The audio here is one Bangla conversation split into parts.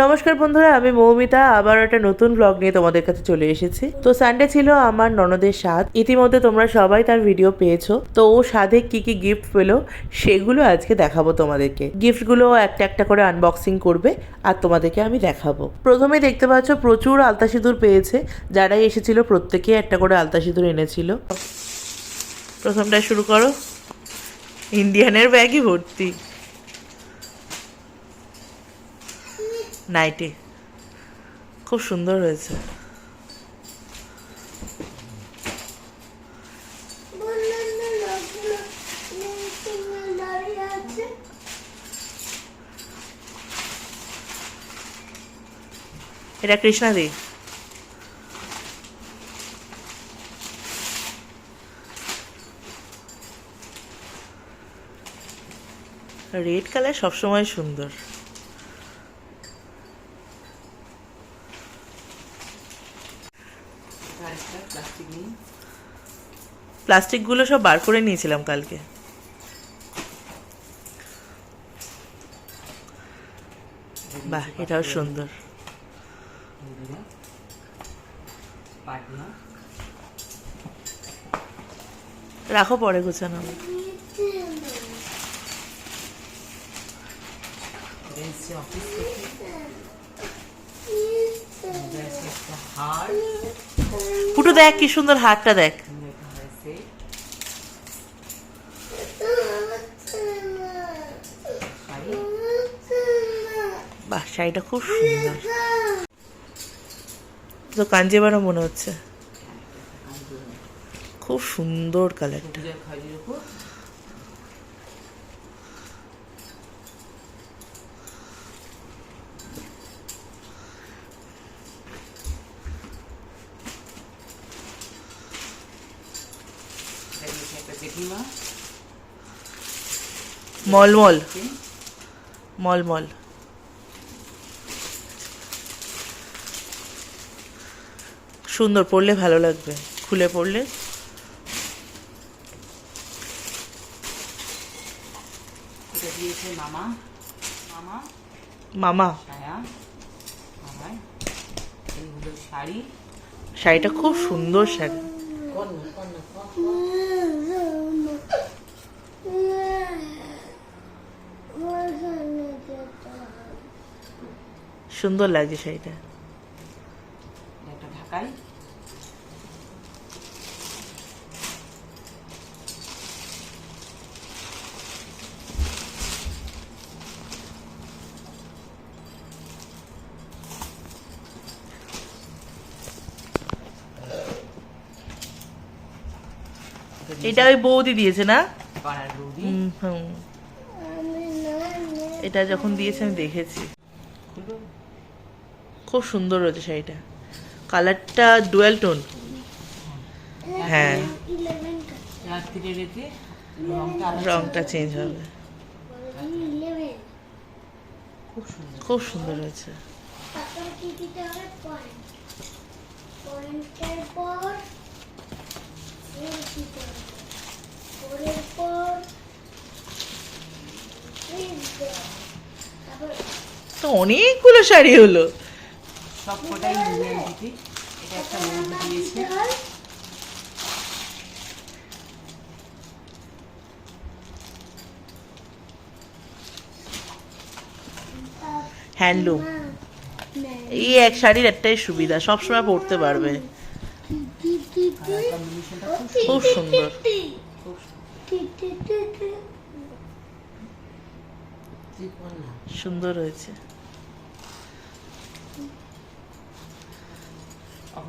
নমস্কার বন্ধুরা, আমি মৌমিতা। আবার একটা নতুন ব্লগ নিয়ে তোমাদের কাছে চলে এসেছি। তো সানডে ছিল আমার ননদের স্বাদ ইতিমধ্যে তোমরা সবাই তার ভিডিও পেয়েছ। তো ও স্বাদে কি কি গিফট পেল, সেগুলো আজকে দেখাবো তোমাদেরকে। গিফটগুলো একটা একটা করে আনবক্সিং করবে, আর তোমাদেরকে আমি দেখাবো। প্রথমে দেখতে পাচ্ছ, প্রচুর আলতা সিঁদুর পেয়েছে। যারাই এসেছিল, প্রত্যেকে একটা করে আলতা সিঁদুর এনেছিল। প্রথমটা শুরু করো। ইন্ডিয়ানের ব্যাগই ভর্তি। নাইটি। খুব সুন্দর হয়েছে। এটা কৃষ্ণাদি রেড কালার সবসময় সুন্দর। প্লাস্টিকগুলো সব বার করে নিয়েছিলাম কালকে। বাহ এটাও সুন্দর। রাখো পরে গোছানো। হবে। ফুটু দেখ, কি সুন্দর হাতটা দেখ। বাহ, শাড়িটা খুব সুন্দর। তো কাঞ্জিবারও মনে হচ্ছে। খুব সুন্দর কালারটা মলমল মলমল সুন্দর পড়লে ভালো লাগবে। খুলে পড়লে। এটা দিয়েছে মামা। মামা। মামা। শাড়ি। শাড়িটা খুব সুন্দর শাড়ি। সুন্দর লাগছে শাড়িটা। ঢাকাই এটা ওই বৌদি দিয়েছে না হুম, হুম। এটা যখন দিয়েছে আমি দেখেছি খুব সুন্দর রয়েছে শাড়িটা কালারটা ডুয়েল টোন হ্যাঁ রংটা চেঞ্জ হবে খুব সুন্দর খুব সুন্দর হয়েছে পয়েন্টের পর এর দিতে হবে পরের পর এই দিতে হবে। তারপর তো অনেকগুলো শাড়ি হলো। সব কটাই ইন্ডিয়ান দিদি এটা একটা বৌদি দিয়েছে। হ্যান্ডলুম। এই এক শাড়ির একটাই সুবিধা সবসময় পরতে পারবে। খুব সুন্দর। সুন্দর হয়েছে।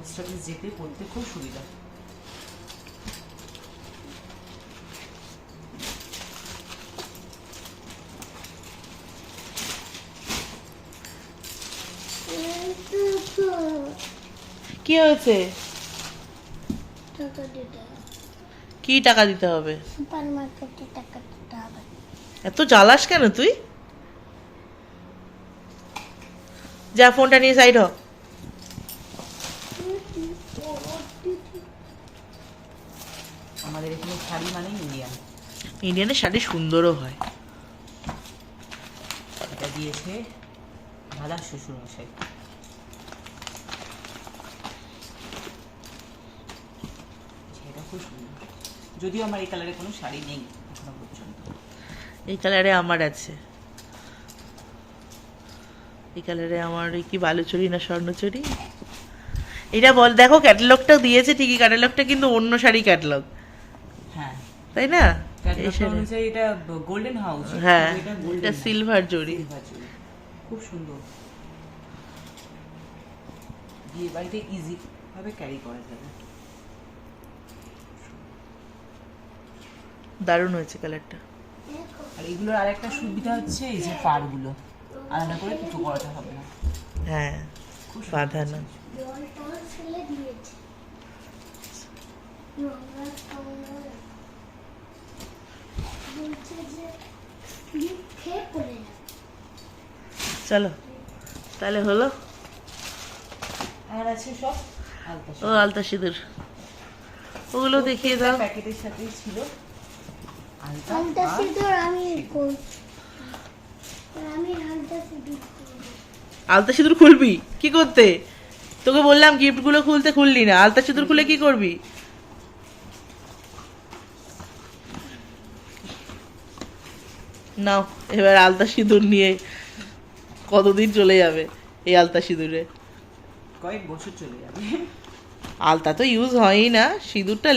অফিস যেতে পড়তে খুব সুবিধা। কি হয়েছে? টাকা দিতে হবে। কি টাকা দিতে হবে? সুপার মার্কেটে টাকা দিতে হবে। এত জ্বালাস কেন তুই? যা ফোনটা নিয়ে সাইড হ আমাদের এখানে শাড়ি মানে ইন্ডিয়ান। ইন্ডিয়ানের শাড়ি সুন্দরও হয়। এটা দিয়েছে দাদা আমার শ্বশুর মশাই এটা খুব সুন্দর। যদিও আমার এই কালারে কোনো শাড়ি নেই এখনও পর্যন্ত। এই কালারে আমার আছে। এই কালারে আমার কি বালুচুরি না স্বর্ণচুরি? এটা বল দেখো ক্যাটালগটা দিয়েছে ঠিকই ক্যাটালগটা কিন্তু অন্য শাড়ি ক্যাটালগ। তাই না? এটা গোল্ডেন হাউস হ্যাঁ। এটা সিলভার জড়ি। খুব সুন্দর। বিয়ে বাড়িতে ইজি ভাবে ক্যারি করা যাবে। দারুণ হয়েছে কালারটা আর এগুলোর আর একটা সুবিধা হচ্ছে এই যে পাড়গুলো আলাদা করে কিছু করাতে হবে না। হ্যাঁ বাঁধা না। হয়েছে। জল ফেলে দিয়েছে। চলো তাহলে হলো? আর আছে সব আলতা ও আলতা সিঁদুর। ওগুলো দেখিয়ে দাও। প্যাকেটের সাথেই ছিল আলতা সিঁদুর আমি আমি হালটা সিঁদুর আলতা সিঁদুর খুলবি? কি করতে? তোকে বললাম গিফটগুলো খুলতে খুললি না। আলতা সিঁদুর খুলে কি করবি? নাও এবার আলতা সিঁদুর নিয়ে কতদিন চলে যাবে এই আলতা সিঁদুরে? কয়েক বছর চলে যাবে। আলতা তো ইউজ হয়ই না সিঁদুরটা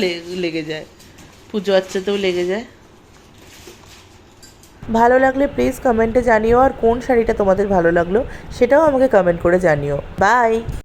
লেগে যায়। পুজো আচ্ছাতেও লেগে যায়। ভালো লাগলে প্লিজ কমেন্টে জানিও আর কোন শাড়িটা তোমাদের ভালো লাগল সেটাও আমাকে কমেন্ট করে জানিও। বাই